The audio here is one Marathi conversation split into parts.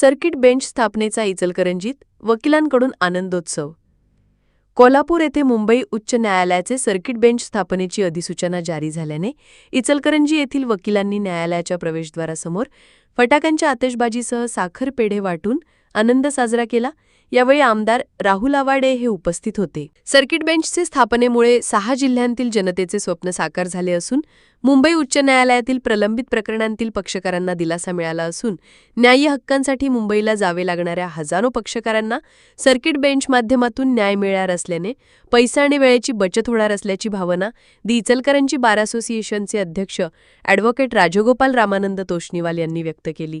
सर्किट बेंच स्थापनेचा इचलकरंजीत वकिलांकडून आनंदोत्सव. कोल्हापूर येथे मुंबई उच्च न्यायालयाचे सर्किट बेंच स्थापनेची अधिसूचना जारी झाल्याने इचलकरंजी येथील वकिलांनी न्यायालयाच्या प्रवेशद्वारासमोर फटाक्यांच्या आतषबाजीसह साखर पेढे वाटून आनंद साजरा केला यावेळी आमदार राहुल आवाडे हे उपस्थित होते. सर्किट बेंचचे स्थापनेमुळे सहा जिल्ह्यांतील जनतेचे स्वप्न साकार झाले असून मुंबई उच्च न्यायालयातील प्रलंबित प्रकरणांतील पक्षकारांना दिलासा मिळाला असून न्याय्य हक्कांसाठी मुंबईला जावे लागणाऱ्या हजारो पक्षकारांना सर्किट बेंच माध्यमातून न्याय मिळणार असल्याने पैसा आणि वेळेची बचत होणार असल्याची भावना दि इचलकरंजी बार असोसिएशनचे अध्यक्ष ॲडव्होकेट राजगोपाल रामानंद तोष्णीवाल यांनी व्यक्त केली.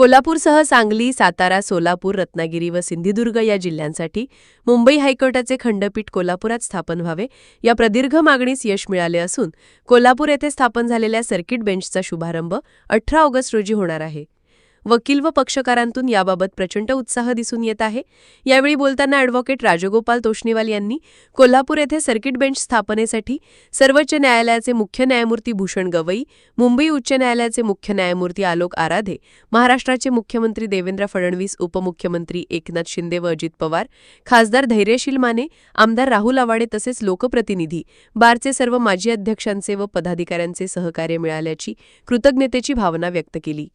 कोल्हापूरसह सांगली सातारा सोलापूर रत्नागिरी व सिंधुदुर्ग या जिल्ह्यांसाठी मुंबई हायकोर्टाचे खंडपीठ कोल्हापुरात स्थापन व्हावे. या प्रदीर्घ मागणीस यश मिळाले असून कोल्हापूर येथे स्थापन झालेल्या सर्किट बेंचचा शुभारंभ अठरा ऑगस्ट रोजी होणार आहे. वकील व पक्षकारांतून याबाबत प्रचंड उत्साह दिसून येत आहे. यावेळी बोलताना ॲडव्होकेट राजगोपाल तोष्णीवाल यांनी कोल्हापूर येथे सर्किट बेंच स्थापनेसाठी सर्वोच्च न्यायालयाचे मुख्य न्यायमूर्ती भूषण गवई मुंबई उच्च न्यायालयाचे मुख्य न्यायमूर्ती आलोक आराधे महाराष्ट्राचे मुख्यमंत्री देवेंद्र फडणवीस उपमुख्यमंत्री एकनाथ शिंदे व अजित पवार खासदार धैर्यशील माने आमदार राहुल आवाडे तसेच लोकप्रतिनिधी बारचे सर्व माजी अध्यक्षांचे व पदाधिकाऱ्यांचे सहकार्य मिळाल्याची कृतज्ञतेची भावना व्यक्त केली.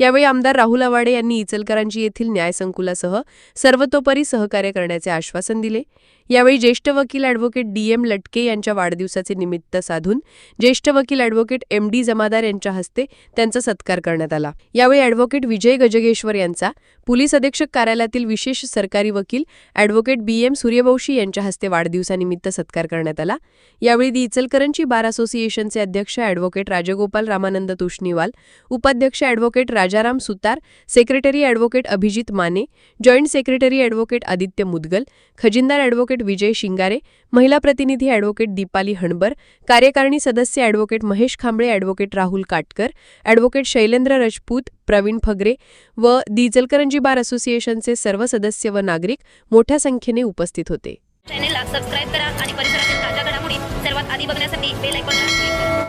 यावेळी आमदार राहुल आवाडे यांनी इचलकरांजी येथील न्यायसंकुलासह सर्वतोपरी सहकार्य करण्याचे आश्वासन दिले. यावेळी ज्येष्ठ वकील ॲडव्होकेट डी एम लटके यांच्या वाढदिवसाचे निमित्त साधून ज्येष्ठ वकील ॲडव्होकेट एम डी जमादार यांच्या हस्ते त्यांचा सत्कार करण्यात आला. यावेळी अॅडव्होकेट विजय गजगेश्वर यांचा पोलीस अधीक्षक कार्यालयातील विशेष सरकारी वकील अॅडव्होकेट बी एम सूर्यवंशी यांच्या हस्ते वाढदिवसानिमित्त सत्कार करण्यात आला. यावेळी दि इचलकरंजी बार असोसिएशनचे अध्यक्ष अॅडव्होकेट राजगोपाल रामानंद तुष्णीवाल उपाध्यक्ष advocate Rajaram Sutar secretary advocate Abhijit Mane joint secretary advocate Aditya Mudgal खजिनदार advocate Vijay Shingare महिला प्रतिनिधी ॲडव्होकेट दीपाली हणबर कार्यकारिणी सदस्य advocate Mahesh Khambale advocate Rahul Katkar advocate Shailendra Rajput Pravin Phagare व दिजलकरंजी बार असोसिएशनचे सर्व सदस्य व नागरिक मोठ्या संख्येने उपस्थित होते. चॅनेलला सबस्क्राईब करा आणि परिसरातील ताज्या घडामोडी सर्वात आधी बघण्यासाठी बेल आयकॉनला क्लिक करा.